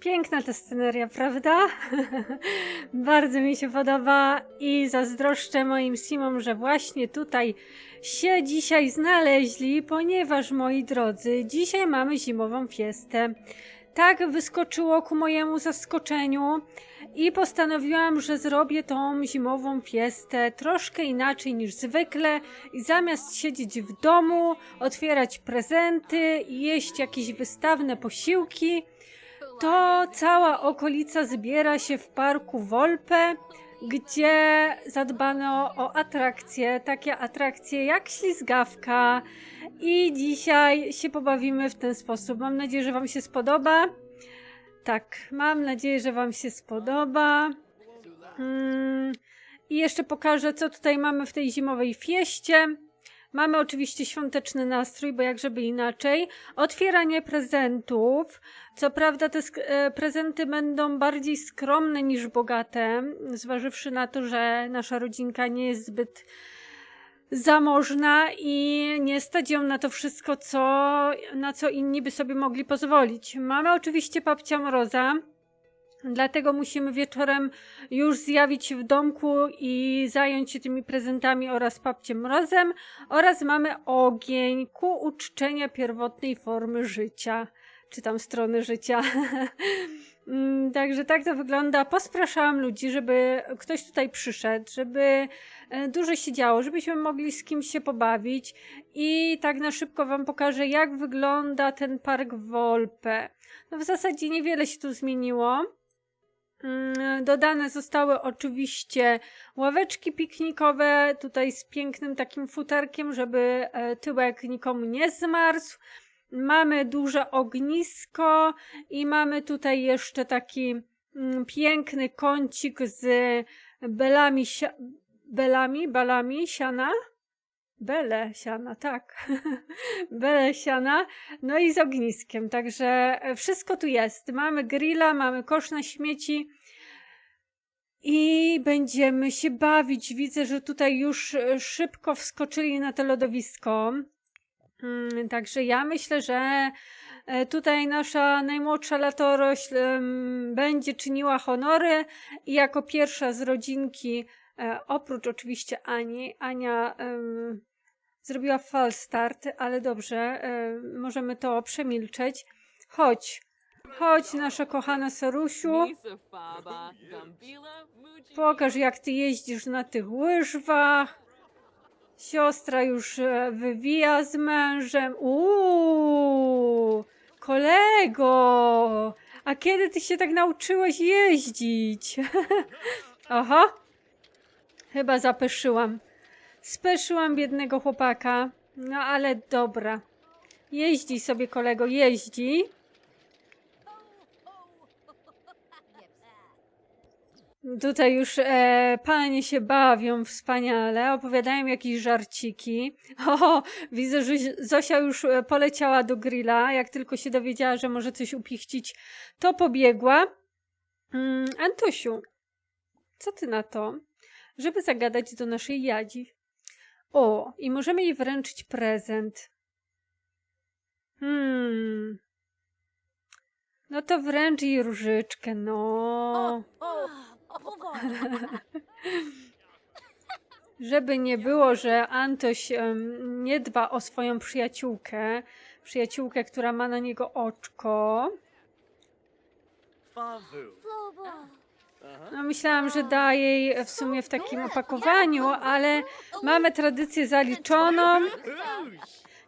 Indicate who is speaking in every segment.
Speaker 1: Piękna ta sceneria, prawda? Bardzo mi się podoba i zazdroszczę moim simom, że właśnie tutaj się dzisiaj znaleźli, ponieważ moi drodzy, dzisiaj mamy zimową fiestę. Tak wyskoczyło ku mojemu zaskoczeniu i postanowiłam, że zrobię tą zimową fiestę troszkę inaczej niż zwykle i zamiast siedzieć w domu, otwierać prezenty i jeść jakieś wystawne posiłki, to cała okolica zbiera się w parku Wolpe, gdzie zadbano o atrakcje, takie atrakcje jak ślizgawka i dzisiaj się pobawimy w ten sposób. Mam nadzieję, że Wam się spodoba. Tak, mam nadzieję, że Wam się spodoba. Mm, I jeszcze pokażę, co tutaj mamy w tej zimowej fieście. Mamy oczywiście świąteczny nastrój, bo jak żeby inaczej. Otwieranie prezentów. Co prawda te e, prezenty będą bardziej skromne niż bogate, zważywszy na to, że nasza rodzinka nie jest zbyt zamożna i nie stać ją na to wszystko, co, na co inni by sobie mogli pozwolić. Mamy oczywiście babcia Mroza, dlatego musimy wieczorem już zjawić się w domku i zająć się tymi prezentami oraz babciem Mrozem oraz mamy ogień ku uczczenia pierwotnej formy życia, czy tam strony życia. Mm, Także tak to wygląda. Pospraszałam ludzi, żeby ktoś tutaj przyszedł, żeby e, dużo się działo, żebyśmy mogli z kimś się pobawić i tak na szybko Wam pokażę, jak wygląda ten park Wolpe. No w zasadzie niewiele się tu zmieniło. Dodane zostały oczywiście ławeczki piknikowe, tutaj z pięknym takim futerkiem, żeby e, tyłek nikomu nie zmarzł. Mamy duże ognisko i mamy tutaj jeszcze taki mm, piękny kącik z belami, belami, balami siana. Bele siana, tak. Bele siana. No i z ogniskiem. Także wszystko tu jest. Mamy grilla, mamy kosz na śmieci. I będziemy się bawić. Widzę, że tutaj już e, szybko wskoczyli na to lodowisko. Mm, Także ja myślę, że e, tutaj nasza najmłodsza latorośl będzie czyniła honory i jako pierwsza z rodzinki, e, oprócz oczywiście Ani, Ania zrobiła false start, ale dobrze, możemy to przemilczeć. Chodź, chodź nasza kochana Sarusiu, pokaż jak ty jeździsz na tych łyżwach. Siostra już e, wywija z mężem. Uuu, kolego, a kiedy ty się tak nauczyłeś jeździć? Oho, chyba zapeszyłam. Speszyłam biednego chłopaka. No ale dobra. Jeździ sobie kolego, jeździ. Tutaj już e, panie się bawią wspaniale, opowiadają jakieś żarciki. O, widzę, że Zosia już e, poleciała do grilla. Jak tylko się dowiedziała, że może coś upichcić, to pobiegła. Mm, Antusiu, co ty na to, żeby zagadać do naszej Jadzi? O, i możemy jej wręczyć prezent. Hmm. No to wręcz jej różyczkę, no. Żeby nie było, że Antoś nie dba o swoją przyjaciółkę, przyjaciółkę, która ma na niego oczko. No, myślałam, że da jej w sumie w takim opakowaniu, ale mamy tradycję zaliczoną.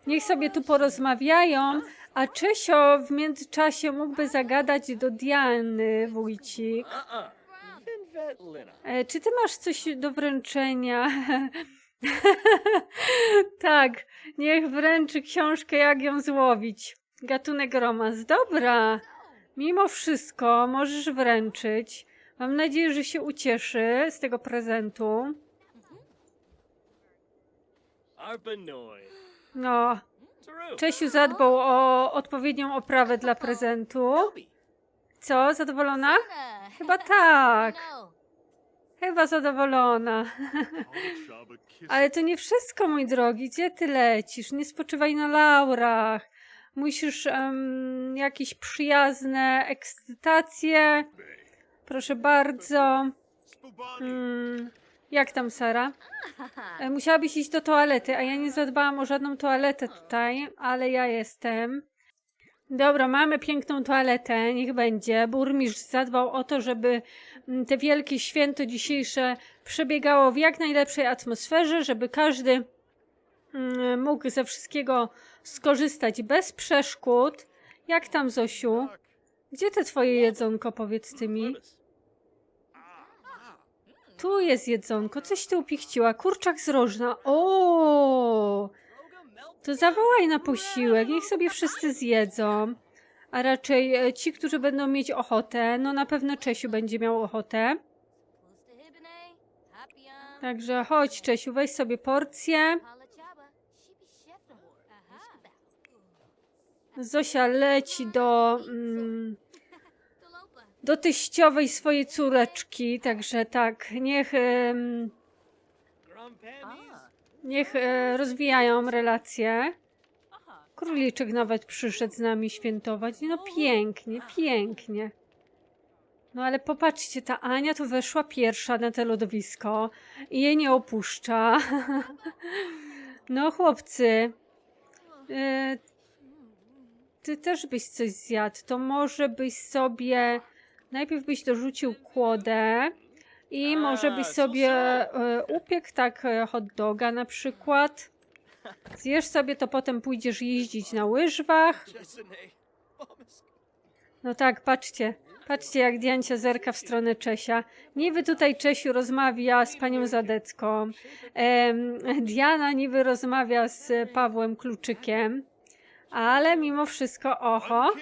Speaker 1: Niech sobie tu porozmawiają, a Czesio w międzyczasie mógłby zagadać do Diany, wójcik. E, czy ty masz coś do wręczenia? tak, niech wręczy książkę, jak ją złowić. Gatunek romans. Dobra, mimo wszystko możesz wręczyć. Mam nadzieję, że się ucieszy z tego prezentu. No. Czesiu zadbał o odpowiednią oprawę dla prezentu. Co, zadowolona? Chyba tak. Chyba zadowolona. Ale to nie wszystko, mój drogi. Gdzie ty lecisz? Nie spoczywaj na laurach. Musisz em, jakieś przyjazne ekscytacje. Proszę bardzo. Mm, jak tam, Sara? E, Musiałabyś iść do toalety, a ja nie zadbałam o żadną toaletę tutaj, ale ja jestem. Dobra, mamy piękną toaletę, niech będzie. Burmistrz zadbał o to, żeby mm, te wielkie święto dzisiejsze przebiegało w jak najlepszej atmosferze, żeby każdy mm, mógł ze wszystkiego skorzystać bez przeszkód. Jak tam, Zosiu? Gdzie te twoje jedzonko, powiedz ty mi? Tu jest jedzonko, coś ty upichciła. Kurczak z rożna. To zawołaj na posiłek, niech sobie wszyscy zjedzą. A raczej e, ci, którzy będą mieć ochotę, no na pewno Czesiu będzie miał ochotę. Także chodź, Czesiu, weź sobie porcję. Zosia leci do, mm, do teściowej swojej córeczki, także tak, niech,
Speaker 2: Grandpappy's.
Speaker 1: Niech e, rozwijają relacje. Króliczek nawet przyszedł z nami świętować. No pięknie, pięknie. No ale popatrzcie, ta Ania to weszła pierwsza na te lodowisko i jej nie opuszcza. No chłopcy, e, ty też byś coś zjadł. To może byś sobie najpierw byś dorzucił kłodę i
Speaker 2: A,
Speaker 1: może byś
Speaker 2: so
Speaker 1: sobie
Speaker 2: so.
Speaker 1: e, upiekł tak e, hot doga na przykład. Zjesz sobie, to potem pójdziesz jeździć na łyżwach. No tak, patrzcie. Patrzcie, jak Diancia zerka w stronę Czesia. Niby tutaj Czesiu rozmawia z panią Zadecką. Em, Diana niby rozmawia z Pawłem Kluczykiem. Ale mimo wszystko, oho,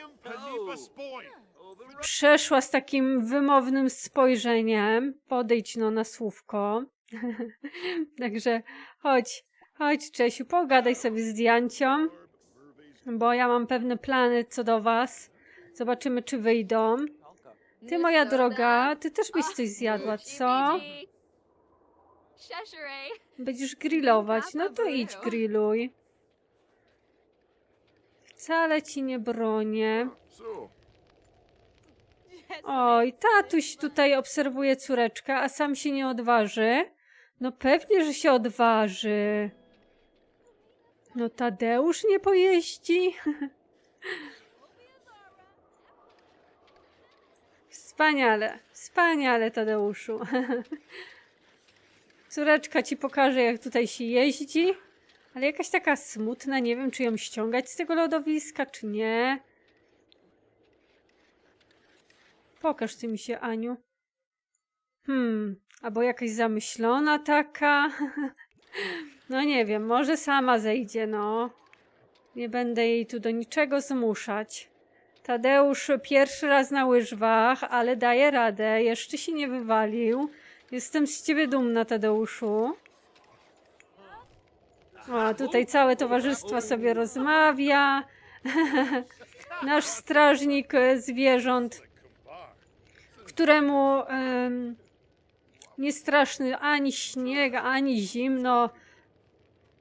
Speaker 1: przeszła z takim wymownym spojrzeniem. Podejdź no na słówko. Także chodź, chodź Czesiu, pogadaj sobie z Diancią, bo ja mam pewne plany co do was. Zobaczymy, czy wyjdą. Ty, moja droga, ty też byś coś zjadła, co? Będziesz grillować? No to idź grilluj. Wcale ci nie bronię. Oj, tatuś tutaj obserwuje córeczkę, a sam się nie odważy. No pewnie, że się odważy. No Tadeusz nie pojeździ. Wspaniale, wspaniale Tadeuszu. Córeczka ci pokaże, jak tutaj się jeździ. Ale jakaś taka smutna, nie wiem, czy ją ściągać z tego lodowiska, czy nie. Pokaż ty mi się, Aniu. Hmm, albo jakaś zamyślona taka. No nie wiem, może sama zejdzie, no. Nie będę jej tu do niczego zmuszać. Tadeusz pierwszy raz na łyżwach, ale daje radę. Jeszcze się nie wywalił. Jestem z ciebie dumna, Tadeuszu. O, tutaj całe towarzystwo sobie rozmawia. Nasz strażnik zwierząt, któremu em, nie straszny ani śnieg, ani zimno,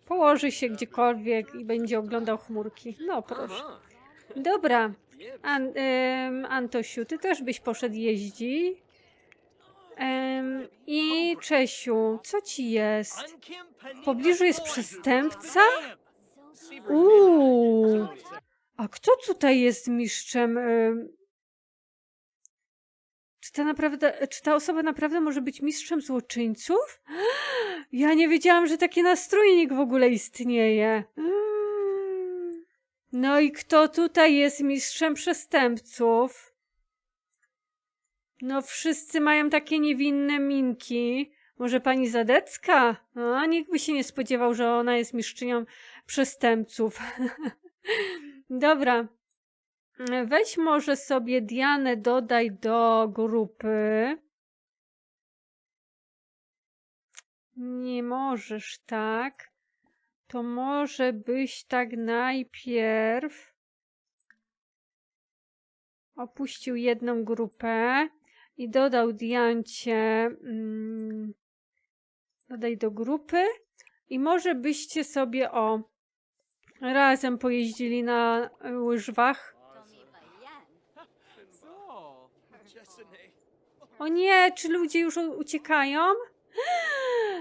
Speaker 1: położy się gdziekolwiek i będzie oglądał chmurki. No proszę. Dobra. An, em, Antosiu, ty też byś poszedł jeździ. Em, I Czesiu, co ci jest? W pobliżu jest przestępca? Uuu, a kto tutaj jest mistrzem? em? Czy ta, naprawdę, czy ta osoba naprawdę może być mistrzem złoczyńców? Ja nie wiedziałam, że taki nastrójnik w ogóle istnieje. Mm. No i kto tutaj jest mistrzem przestępców? No wszyscy mają takie niewinne minki. Może pani Zadecka? A nikt by się nie spodziewał, że ona jest mistrzynią przestępców. Dobra. Weź może sobie Dianę dodaj do grupy. Nie możesz tak. To może byś tak najpierw opuścił jedną grupę i dodał Diancie. Mm, dodaj do grupy. I może byście sobie o razem pojeździli na e, łyżwach. O nie, czy ludzie już uciekają?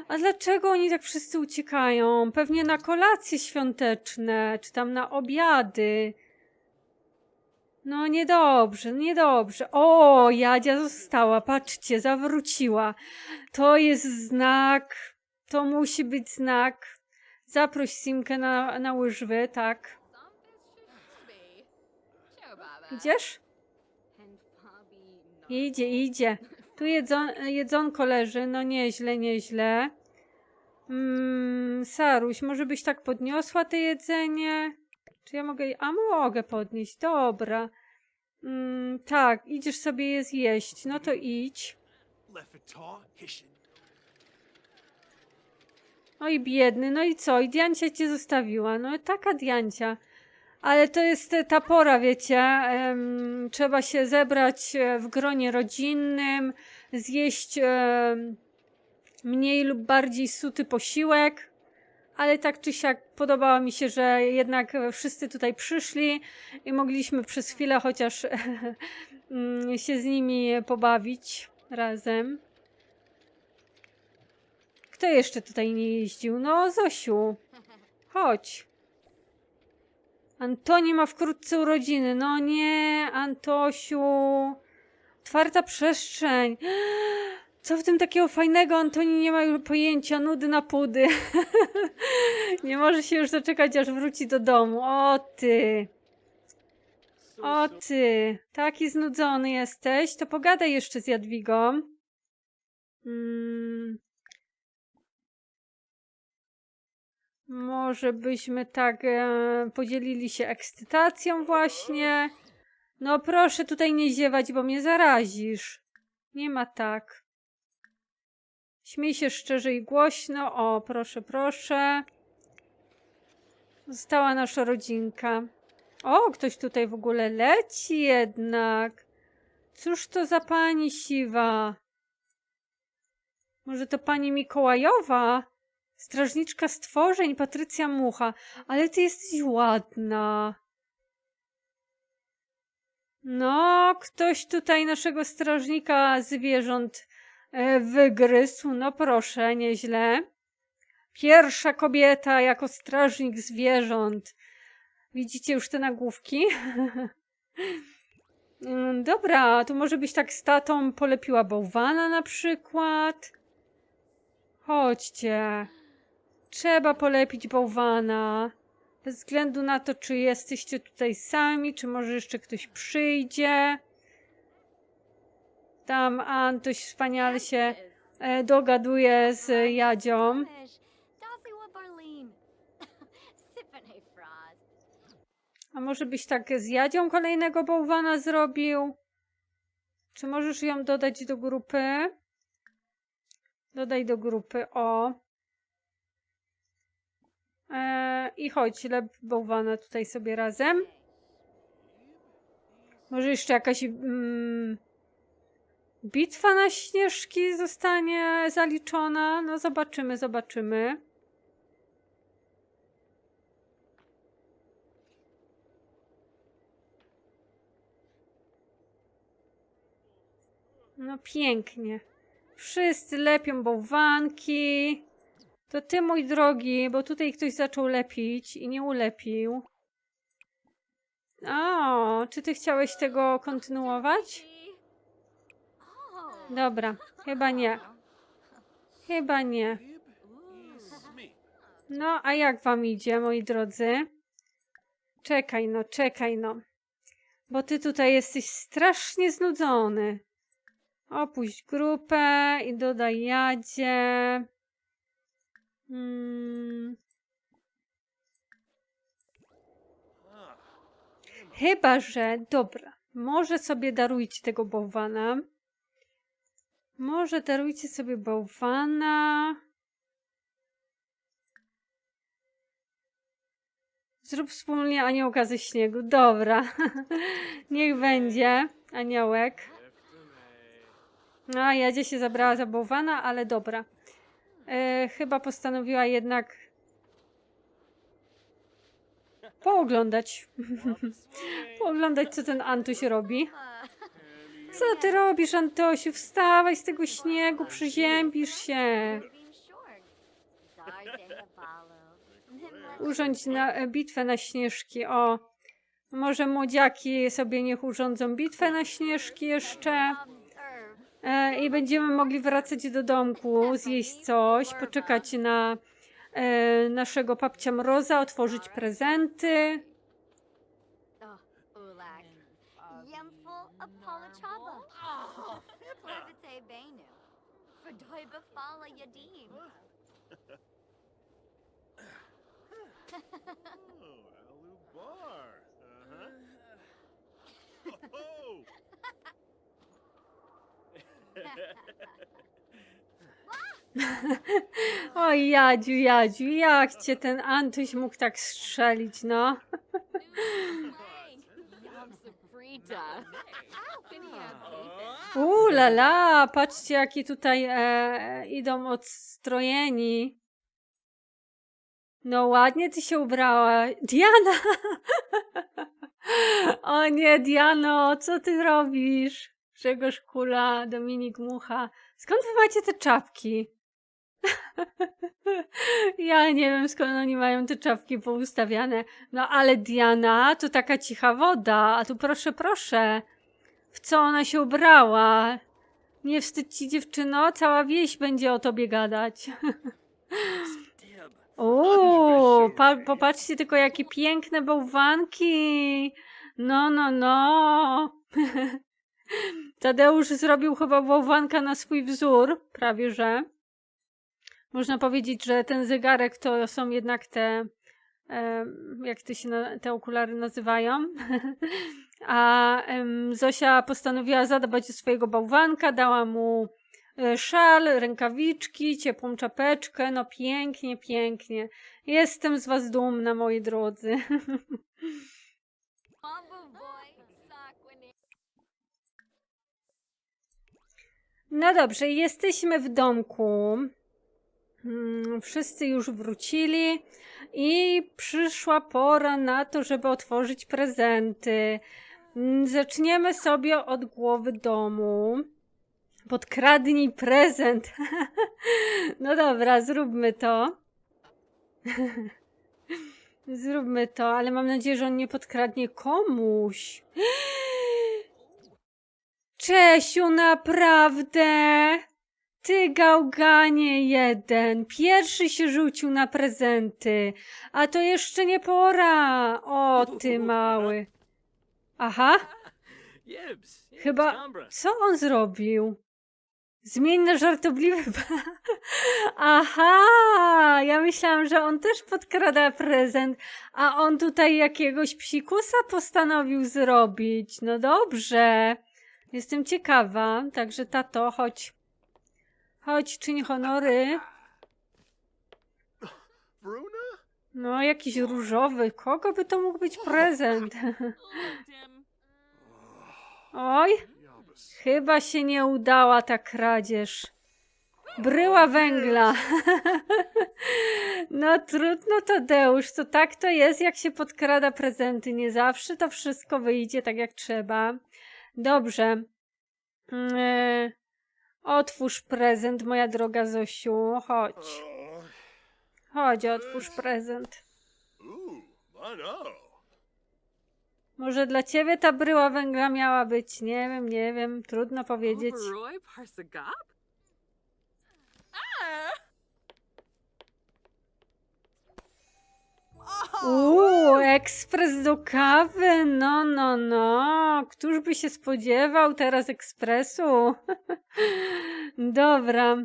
Speaker 1: A dlaczego oni tak wszyscy uciekają? Pewnie na kolacje świąteczne, czy tam na obiady. No niedobrze, niedobrze. O, Jadzia została, patrzcie, zawróciła. To jest znak, to musi być znak. Zaproś Simkę na, na łyżwy, tak. Idziesz? Idzie, idzie. Tu jedzon, jedzonko leży, no nieźle, nieźle. Mm, Saruś, może byś tak podniosła te jedzenie? Czy ja mogę... A mogę podnieść, dobra. Mm, tak, idziesz sobie je zjeść, no to idź. I biedny, no i co? I Diancia cię zostawiła. No taka Diancia. Ale to jest e, ta pora, wiecie. trzeba się zebrać e, w gronie rodzinnym, zjeść em, mniej lub bardziej suty posiłek. Ale tak czy siak podobało mi się, że jednak e, wszyscy tutaj przyszli i mogliśmy przez chwilę chociaż mm, się z nimi pobawić razem. Kto jeszcze tutaj nie jeździł? No, Zosiu. Chodź. Antoni ma wkrótce urodziny. No nie, Antosiu. Otwarta przestrzeń. Co w tym takiego fajnego? Antoni nie ma już pojęcia. Nudy na pudy. nie może się już doczekać, aż wróci do domu. O ty. O ty. Taki znudzony jesteś. To pogadaj jeszcze z Jadwigą. Mm. Może byśmy tak e, podzielili się ekscytacją właśnie. No proszę tutaj nie ziewać, bo mnie zarazisz. Nie ma tak. Śmiej się szczerze i głośno. O, proszę, proszę. Została nasza rodzinka. O, ktoś tutaj w ogóle leci jednak. Cóż to za pani siwa? Może to pani Mikołajowa? Strażniczka stworzeń, Patrycja Mucha. Ale ty jesteś ładna. No, ktoś tutaj naszego strażnika zwierząt e, wygryzł. No proszę, nieźle. Pierwsza kobieta jako strażnik zwierząt. Widzicie już te nagłówki? Mm, Dobra, to może byś tak z tatą polepiła bałwana na przykład. Chodźcie. Trzeba polepić bałwana. Bez względu na to, czy jesteście tutaj sami, czy może jeszcze ktoś przyjdzie. Tam Antoś wspaniale się e, dogaduje z Jadzią. A może byś tak z Jadzią kolejnego bałwana zrobił? Czy możesz ją dodać do grupy? Dodaj do grupy, o. E, I chodź, lep bałwana tutaj sobie razem. Może jeszcze jakaś mm, bitwa na śnieżki zostanie zaliczona? No zobaczymy, zobaczymy. No pięknie. Wszyscy lepią bałwanki. To ty, mój drogi, bo tutaj ktoś zaczął lepić i nie ulepił. O, czy ty chciałeś tego kontynuować? Dobra, chyba nie. Chyba nie. No, a jak wam idzie, moi drodzy? Czekaj no, czekaj no. Bo ty tutaj jesteś strasznie znudzony. Opuść grupę i dodaj Jadzie. Hmm. Chyba, że dobra. Może sobie darujcie tego bałwana. Może darujcie sobie bałwana. Zrób wspólnie aniołka ze śniegu. Dobra. Niech będzie aniołek. A, Jadzie się zabrała za bałwana, ale dobra. E, chyba postanowiła jednak pooglądać. pooglądać, co ten Antuś robi. Co ty robisz, Antosiu? Wstawaj z tego śniegu, przyziębisz się. Urządź na, e, bitwę na śnieżki. O, może młodziaki sobie niech urządzą bitwę na śnieżki jeszcze. E, I będziemy mogli wracać do domku, zjeść coś, poczekać na e, naszego papcia Mroza, otworzyć prezenty. Oj, Jadziu, Jadziu, jak cię ten Antuś mógł tak strzelić, no? Uuu, la, la, patrzcie, jaki tutaj e, idą odstrojeni. No ładnie ty się ubrała. Diana! O nie, Diano, co ty robisz? Grzegorz Kula, Dominik Mucha. Skąd wy macie te czapki? Ja nie wiem, skąd oni mają te czapki poustawiane. No ale Diana to taka cicha woda, a tu proszę, proszę. W co ona się ubrała? Nie wstydź ci, dziewczyno, cała wieś będzie o tobie gadać. Pa, popatrzcie tylko, jakie piękne bałwanki. No, no, no. Tadeusz zrobił chyba bałwanka na swój wzór, prawie że. Można powiedzieć, że ten zegarek to są jednak te, e, jak to się na, te okulary nazywają. A Zosia postanowiła zadbać o swojego bałwanka, dała mu e, szal, rękawiczki, ciepłą czapeczkę. No pięknie, pięknie. Jestem z was dumna, moi drodzy. No dobrze, jesteśmy w domku. Mm, Wszyscy już wrócili i przyszła pora na to, żeby otworzyć prezenty. Mm, Zaczniemy sobie od głowy domu. Podkradnij prezent. No dobra, zróbmy to. Zróbmy to, ale mam nadzieję, że on nie podkradnie komuś. Czesiu, naprawdę? Ty, gałganie jeden, pierwszy się rzucił na prezenty, a to jeszcze nie pora. O, ty mały. Aha, chyba. Co on zrobił? Zmień na żartobliwy. Aha, ja myślałam, że on też podkrada prezent, a on tutaj jakiegoś psikusa postanowił zrobić. No dobrze. Jestem ciekawa. Także tato, chodź. Chodź, czyń honory.
Speaker 2: Bruna?
Speaker 1: No, jakiś różowy. Kogo by to mógł być prezent? Oj, chyba się nie udała ta kradzież. Bryła węgla. No trudno, Tadeusz, to tak to jest, jak się podkrada prezenty. Nie zawsze to wszystko wyjdzie tak, jak trzeba. Dobrze. Mm, e, Otwórz prezent, moja droga Zosiu. Chodź. Chodź, otwórz prezent. Może dla ciebie ta bryła węgla miała być? Nie wiem, nie wiem. Trudno powiedzieć.
Speaker 3: Overroy Parsagap? Ah!
Speaker 1: Uuu, ekspres do kawy. No, no, no. Któż by się spodziewał teraz ekspresu? Dobra.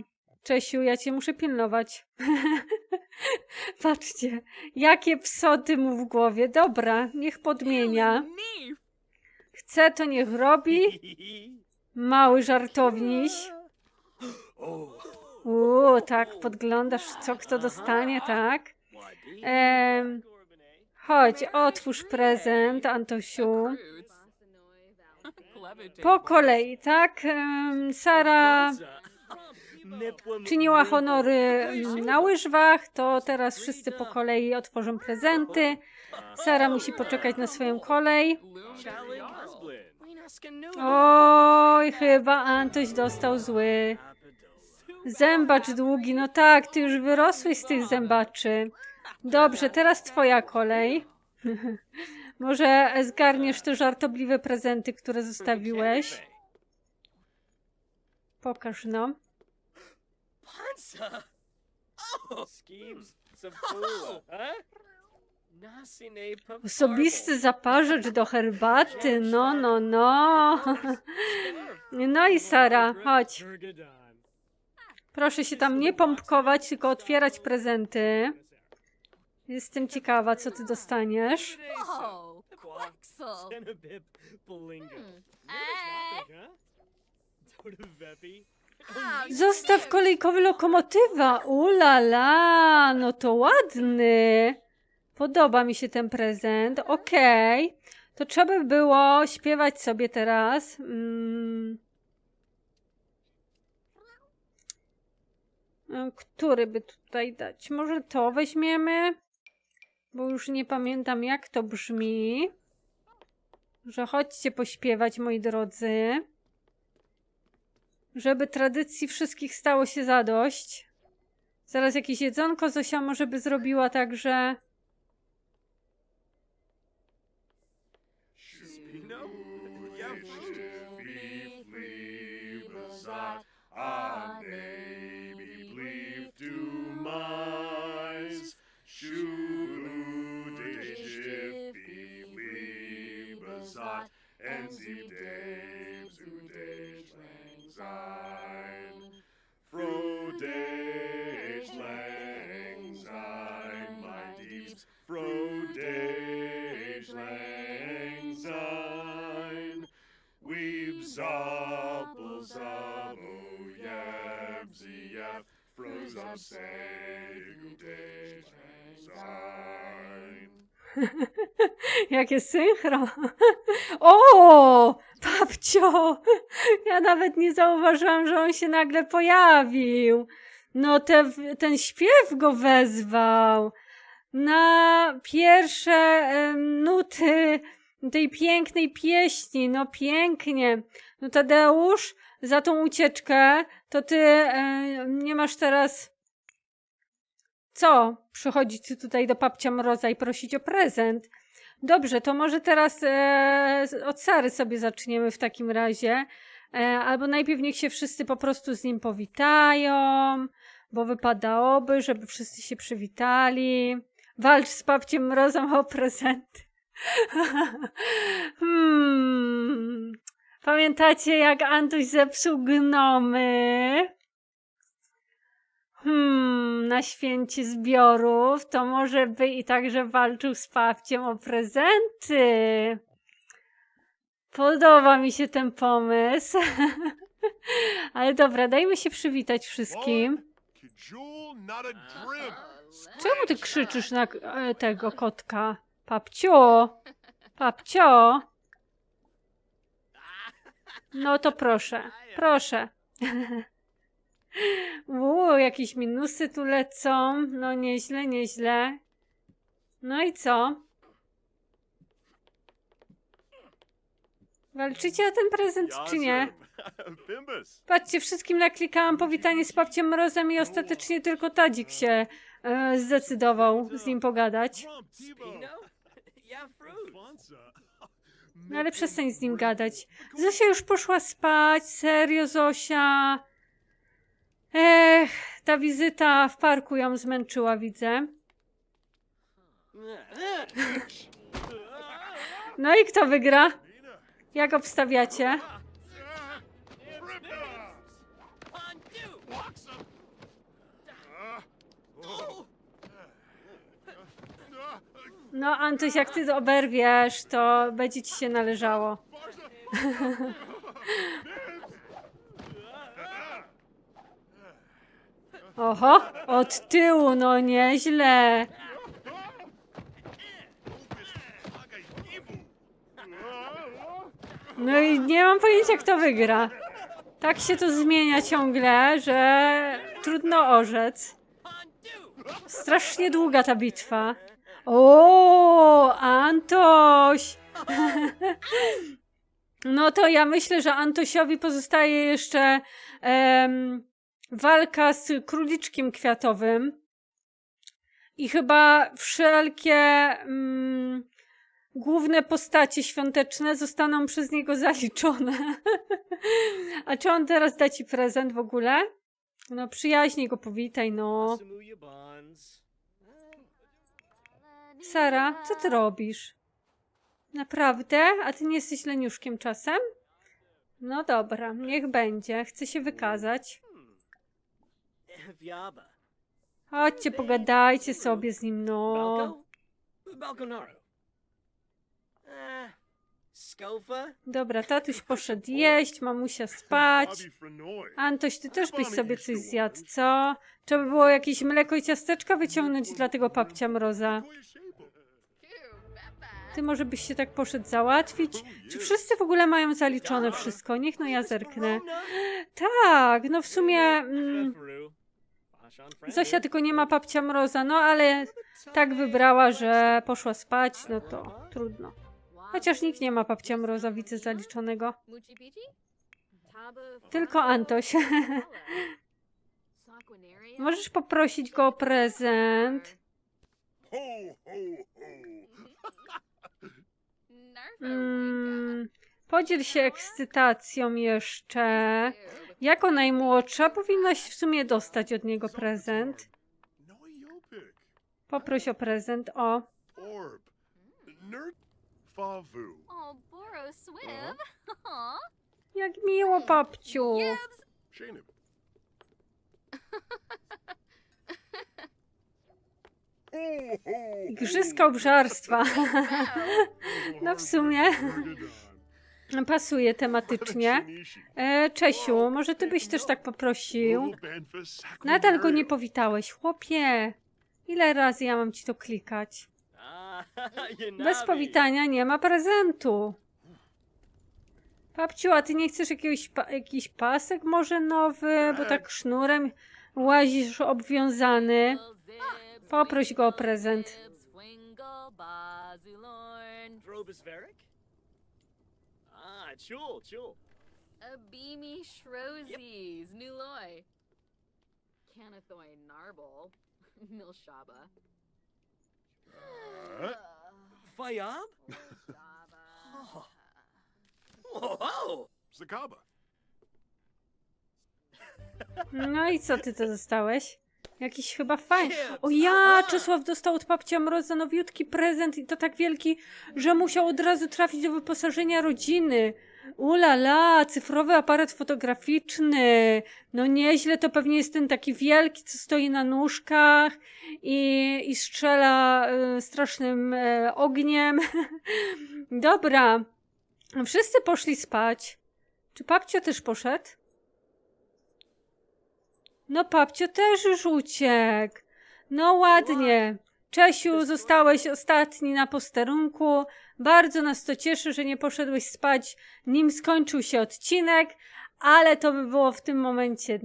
Speaker 1: Czesiu, ja cię muszę pilnować. Patrzcie, jakie psoty mu w głowie. Dobra, niech podmienia. Chce, to niech robi. Mały żartowniś. Uuu, tak, podglądasz, co kto dostanie, tak? Em, chodź, otwórz prezent, Antosiu. Po kolei, tak? Sara, czyniła honory mm, na łyżwach, to teraz wszyscy po kolei otworzą prezenty. Sara musi poczekać na swoją kolej. Oj, chyba Antoś dostał zły. Zębacz długi, no tak, ty już wyrosłeś z tych zębaczy. Dobrze, teraz twoja kolej. Może zgarniesz te żartobliwe prezenty, które zostawiłeś. Pokaż no.
Speaker 2: Panza! Oh!
Speaker 1: Osobisty zaparzacz do herbaty, no, no, no. No i Sara, chodź. Proszę się tam nie pompkować, tylko otwierać prezenty. Jestem ciekawa, co ty dostaniesz.
Speaker 3: Oh, Quaxel.
Speaker 1: Zostaw kolejkowy lokomotywa. Ulala, no to ładny. Podoba mi się ten prezent. Okej. To trzeba by było śpiewać sobie teraz. Mm. E, Który by tutaj dać? Może to weźmiemy? Bo już nie pamiętam, jak to brzmi. Że chodźcie pośpiewać, moi drodzy żeby tradycji wszystkich stało się zadość. Zaraz jakieś jedzonko Zosia może by zrobiła także.
Speaker 2: Spino? Ja Daisy Dave, zu Dage lang sein. Fro lang my deeps. Fro lang. Weebs apples of O lang.
Speaker 1: Jakie synchro. O! Babcio! Ja nawet nie zauważyłam, że on się nagle pojawił. No te, ten śpiew go wezwał. Na pierwsze nuty tej pięknej pieśni. No pięknie. No Tadeusz, za tą ucieczkę to ty nie masz teraz co? Przychodzić tutaj do papcia Mroza i prosić o prezent. Dobrze, to może teraz e, od Sary sobie zaczniemy w takim razie. E, albo najpierw niech się wszyscy po prostu z nim powitają, bo wypadałoby, żeby wszyscy się przywitali. Walcz z papciem Mrozem o prezent. hmm. Pamiętacie, jak Antuś zepsuł gnomy? Hmm, na święcie zbiorów to może by i także walczył z papciem o prezenty. Podoba mi się ten pomysł. Ale dobra, dajmy się przywitać wszystkim. Czemu ty krzyczysz na e, tego kotka? Papcio! Papcio! No to proszę, proszę. Uuu, jakieś minusy tu lecą. No nieźle, nieźle. No i co? Walczycie o ten prezent, czy nie? Patrzcie, wszystkim naklikałam powitanie z papciem Mrozem i ostatecznie tylko Tadzik się e, zdecydował z nim pogadać.
Speaker 2: Spino?
Speaker 4: Yeah, fruit.
Speaker 1: No ale przestań z nim gadać. Zosia już poszła spać, serio Zosia. Ech, ta wizyta w parku ją zmęczyła, widzę. No i kto wygra? Jak obstawiacie? No, Antyś, jak ty oberwiesz, to będzie ci się należało. Oho, od tyłu, no nieźle. No i nie mam pojęcia, kto wygra. Tak się to zmienia ciągle, że trudno orzec. Strasznie długa ta bitwa. O, Antoś! No to ja myślę, że Antosiowi pozostaje jeszcze em, walka z króliczkiem kwiatowym. I chyba wszelkie mm, główne postacie świąteczne zostaną przez niego zaliczone. A czy on teraz da ci prezent w ogóle? No przyjaźnie go powitaj, no. Sara, co ty robisz? Naprawdę? A ty nie jesteś leniuszkiem czasem? No dobra, niech będzie. Chcę się wykazać. Chodźcie, pogadajcie sobie z nim, no.
Speaker 4: Balconaro. Scofa?
Speaker 1: Dobra, tatuś poszedł jeść, mamusia spać. Antoś, ty też byś sobie coś zjadł, co? Trzeba by było jakieś mleko i ciasteczka wyciągnąć dla tego papcia mroza. Ty może byś się tak poszedł załatwić? Czy wszyscy w ogóle mają zaliczone wszystko? Niech no ja zerknę. Tak, no w sumie mm, Zosia tylko nie ma papcia mroza, no ale tak wybrała, że poszła spać, no to trudno. Chociaż nikt nie ma papcia mroza, widzę zaliczonego. Tylko Antoś. Możesz poprosić go o prezent. Mm, podziel się ekscytacją jeszcze. Jako najmłodsza powinnaś w sumie dostać od niego prezent. Poproś o prezent, o.
Speaker 2: Orb. Nerd.
Speaker 5: Swib. Aw.
Speaker 1: Jak miło,
Speaker 2: ho, ho.
Speaker 1: Igrzyska obżarstwa. No w sumie pasuje tematycznie. E, Czesiu, może ty byś też tak poprosił? Nadal go nie powitałeś, chłopie. Ile razy ja mam ci to klikać? Bez powitania nie ma prezentu. Babciu, a ty nie chcesz jakiegoś pa jakiś pasek może nowy, bo tak sznurem łazisz obwiązany. Poproś go o prezent.
Speaker 4: Drobus Varick? Ah, chul, chul.
Speaker 3: A beamy Shrosies, Nuloy. Canathoy Narble. Milshaba.
Speaker 4: Fayab?
Speaker 3: Shaba.
Speaker 4: Whoa, whoa.
Speaker 2: Zakaba.
Speaker 1: No i co ty to dostałeś? Jakiś chyba fajny. O ja, Czesław dostał od papcia Mroza nowiutki prezent i to tak wielki, że musiał od razu trafić do wyposażenia rodziny. Ula la, cyfrowy aparat fotograficzny. No nieźle, to pewnie jest ten taki wielki, co stoi na nóżkach i, i strzela e, strasznym e, ogniem. Dobra, wszyscy poszli spać. Czy papcio też poszedł? No papcio też już uciekł. No ładnie. Czesiu, zostałeś ostatni na posterunku. Bardzo nas to cieszy, że nie poszedłeś spać, nim skończył się odcinek, ale to by było w tym momencie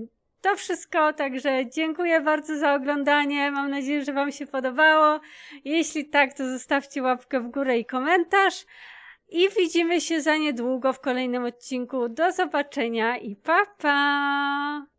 Speaker 1: to wszystko, także dziękuję bardzo za oglądanie. Mam nadzieję, że Wam się podobało. Jeśli tak, to zostawcie łapkę w górę i komentarz. I widzimy się za niedługo w kolejnym odcinku. Do zobaczenia i pa pa!